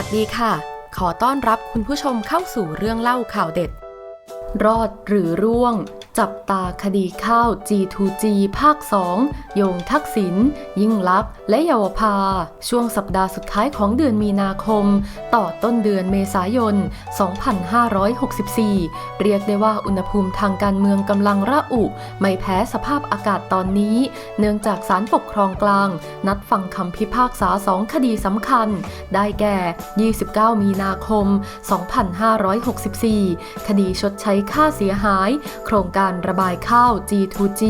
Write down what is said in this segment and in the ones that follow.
วัสดีค่ะ ขอต้อนรับคุณผู้ชมเข้าสู่เรื่องเล่าข่าวเด็ด รอดหรือร่วงจับตาคดีข้าว G2G ภาค 2 โยงทักษิณยิ่งลักษณ์และเยาวภา ช่วงสัปดาห์สุดท้ายของเดือนมีนาคม ต่อต้นเดือนเมษายน 2564 เรียกได้ว่าอุณหภูมิทางการเมืองกำลังระอุ ไม่แพ้สภาพอากาศตอนนี้ เนื่องจากศาลปกครองกลาง นัดฟังคำพิพากษาสองคดีสำคัญ ได้แก่ 29 มีนาคม 2564 คดีชดใช้ค่าเสียหาย โครงการการะบายข้าว G2G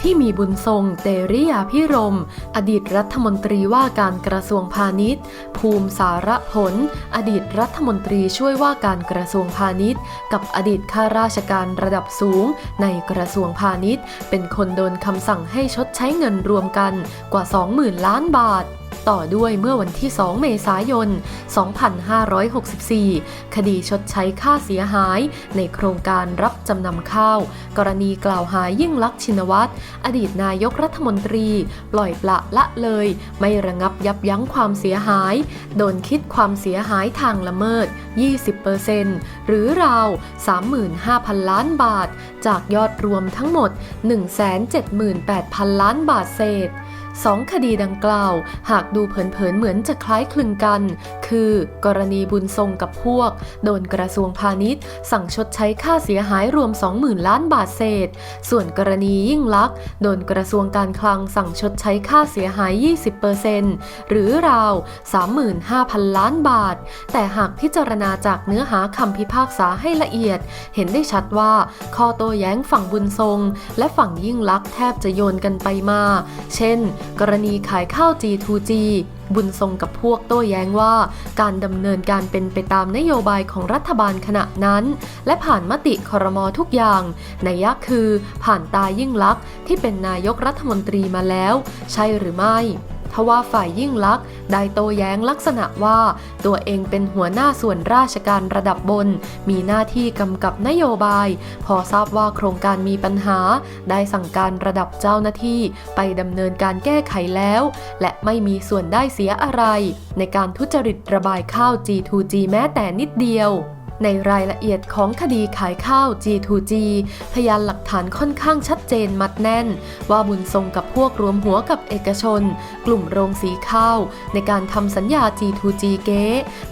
ที่มีบุญทรง เตริยาพิรม อดีตรัฐมนตรีว่าการกระทรวงพาณิชย์ ภูมิสารผล อดีตรัฐมนตรีช่วยว่าการกระทรวงพาณิชย์ กับอดีตข้าราชการระดับสูง ในกระทรวงพาณิชย์ เป็นคนโดนคำสั่งให้ชดใช้เงินรวมกันกว่า 20,000 ล้านบาท ต่อด้วยเมื่อวันที่ 2 เมษายน 2564 คดีชดใช้ค่าเสียหาย ในโครงการรับจำนำข้าว กรณีกล่าวหายิ่งลักษณ์ชินวัตร อดีตนายกรัฐมนตรี ปล่อยปละละเลย ไม่ระงับยับยั้งความเสียหาย โดนคิดความเสียหายทางละเมิด 20%หรือราว 35,000 ล้านบาท จากยอดรวมทั้งหมด 178,000 ล้านบาทเศษ สองคดีดังกล่าว หากดูเผินๆเหมือนจะคล้ายคลึงกัน คือ กรณีบุญทรงกับพวก โดนกระทรวงพาณิชย์ สั่งชดใช้ค่าเสียหายรวม 20,000 ล้านบาทเศษ ส่วนกรณียิ่งลักษณ์โดนกระทรวงการคลังสั่งชดใช้ค่าเสียหาย 20%หรือราว 35,000 ล้านบาท แต่หากพิจารณาจากเนื้อหาคำพิพากษาให้ละเอียด เห็นได้ชัดว่าข้อโต้แย้งฝั่งบุญทรง และฝั่งยิ่งลักษณ์แทบจะโยนกันไปมา เช่นกรณีขายข้าว G2G บุญทรงกับพวกโต้แย้งว่า การดำเนินการเป็นไปตามนโยบายของรัฐบาลขณะนั้น และผ่านมติครมทุกอย่างในยักคือผ่านตายิ่งลักษณ์ที่เป็นนายกรัฐมนตรีมาแล้ว ใช่หรือไม่ ทว่าฝ่ายยิ่งลักษณ์ได้โต้แย้งลักษณะว่า ตัวเองเป็นหัวหน้าส่วนราชการระดับบน มีหน้าที่กำกับนโยบาย พอทราบว่าโครงการมีปัญหา ได้สั่งการระดับเจ้าหน้าที่ไปดำเนินการแก้ไขแล้ว และไม่มีส่วนได้เสียอะไร ในการทุจริตระบายข้าว G2G แม้แต่นิดเดียว ในรายละเอียดของคดีขายข้าว G2G พยานหลักฐานค่อนข้างชัดเจนมัดแน่น ว่าบุญทรงกับพวกรวมหัวกับเอกชน กลุ่มโรงสีข้าว ในการทำสัญญา G2G เก๊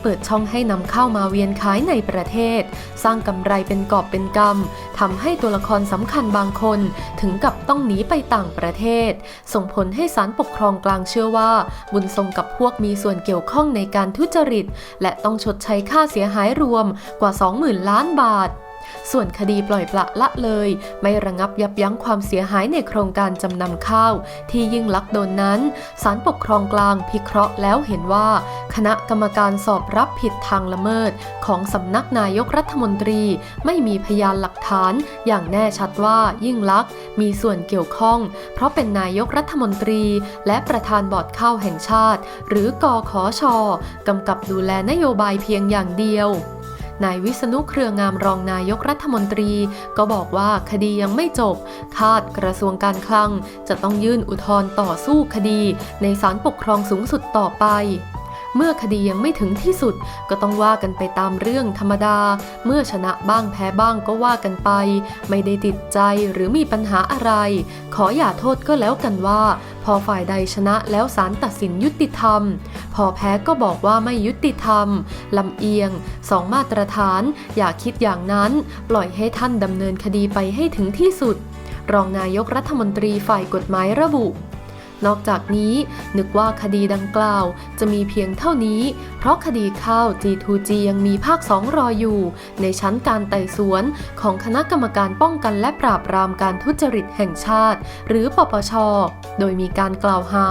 เปิดช่องให้นำข้าวมาเวียนขายในประเทศ สร้างกำไรเป็นกอบเป็นกำทำให้ตัวละครสำคัญบางคนถึงกับต้องหนีไปต่างประเทศ ส่งผลให้ศาลปกครองกลางเชื่อว่า บุญทรงกับพวกมีส่วนเกี่ยวข้องในการทุจริต และต้องชดใช้ค่าเสียหายรวมกว่า 20,000 ล้านบาท ส่วนคดีปล่อยปละละเลย ไม่ระงับยับยั้งความเสียหายในโครงการจำนำข้าว ที่ยิ่งลักษณ์โดนนั้นศาลปกครองกลางพิเคราะห์แล้วเห็นว่า คณะกรรมการสอบรับผิดทางละเมิด ของสำนักนายกรัฐมนตรี ไม่มีพยานหลักฐาน อย่างแน่ชัดว่ายิ่งลักษณ์มีส่วนเกี่ยวข้อง เพราะเป็นนายกรัฐมนตรี และประธานบอร์ดข้าวแห่งชาติ หรือกอขอชกำกับดูแลนโยบายเพียงอย่างเดียว นายวิษณุเครืองามรองนายกรัฐมนตรี ก็บอกว่าคดียังไม่จบ คาดกระทรวงการคลัง จะต้องยื่นอุทธรณ์ต่อสู้คดี ในศาลปกครองสูงสุดต่อไป เมื่อคดียังไม่ถึงที่สุด ก็ต้องว่ากันไปตามเรื่องธรรมดา เมื่อชนะบ้างแพ้บ้างก็ว่ากันไป ไม่ได้ติดใจหรือมีปัญหาอะไร ขออย่าโทษก็แล้วกันว่า พอฝ่ายใดชนะแล้วศาลตัดสินยุติธรรม พอแพ้ก็บอกว่าไม่ยุติธรรมลำเอียงสองมาตรฐาน อย่าคิดอย่างนั้น ปล่อยให้ท่านดำเนินคดีไปให้ถึงที่สุด รองนายกรัฐมนตรีฝ่ายกฎหมายระบุ นอกจากนี้นึกว่าคดีดังกล่าวจะมีเพียงเท่านี้ เพราะคดีข้าว G2G ยังมีภาค 2 รออยู่ ในชั้นการไต่สวนของคณะกรรมการป้องกันและปราบปรามการทุจริตแห่งชาติ หรือปปช โดยมีการกล่าวหา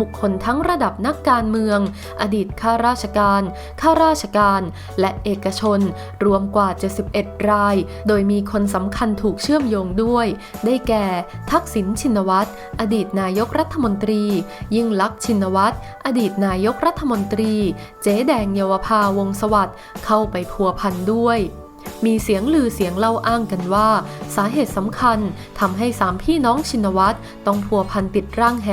บุคคลทั้งระดับนักการเมือง อดีตข้าราชการ ข้าราชการ และเอกชน รวมกว่า 71 ราย โดยมีคนสำคัญถูกเชื่อมโยงด้วย ได้แก่ ทักษิณชินวัตร อดีตนายกรัฐมนตรี ยิ่งลักษณ์ชินวัตร อดีตนายกรัฐมนตรี เจ๊แดงเยาวภาวงศสวัสดิ์เข้าไปพัวพันด้วย มีเสียงลือเสียงเล่าอ้างกันว่า สาเหตุสำคัญทำให้สามพี่น้องชินวัตรต้องพัวพันติดร่างแห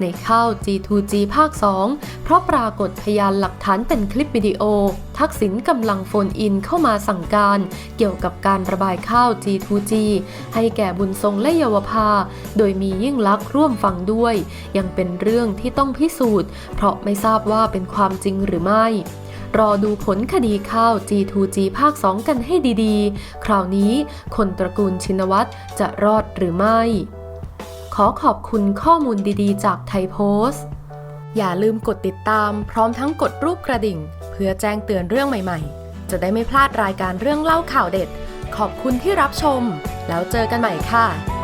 ในข้าว G2G ภาค 2 เพราะปรากฏพยานหลักฐานเป็นคลิปวิดีโอ ทักษิณกำลังโฟนอินเข้ามาสั่งการ เกี่ยวกับการระบายข้าว G2G ให้แก่บุญทรงและเยาวภา โดยมียิ่งลักษณ์ร่วมฟังด้วย ยังเป็นเรื่องที่ต้องพิสูจน์ เพราะไม่ทราบว่าเป็นความจริงหรือไม่ รอดูผลคดีข้าว G2G ภาค 2 กันให้ดีๆ คราวนี้คนตระกูลชินวัตรจะรอดหรือไม่ ขอขอบคุณข้อมูลดีๆ จากไทยโพสต์ อย่าลืมกดติดตามพร้อมทั้งกดรูปกระดิ่ง เพื่อแจ้งเตือนเรื่องใหม่ๆ จะได้ไม่พลาดรายการเรื่องเล่าข่าวเด็ด ขอบคุณที่รับชม แล้วเจอกันใหม่ค่ะ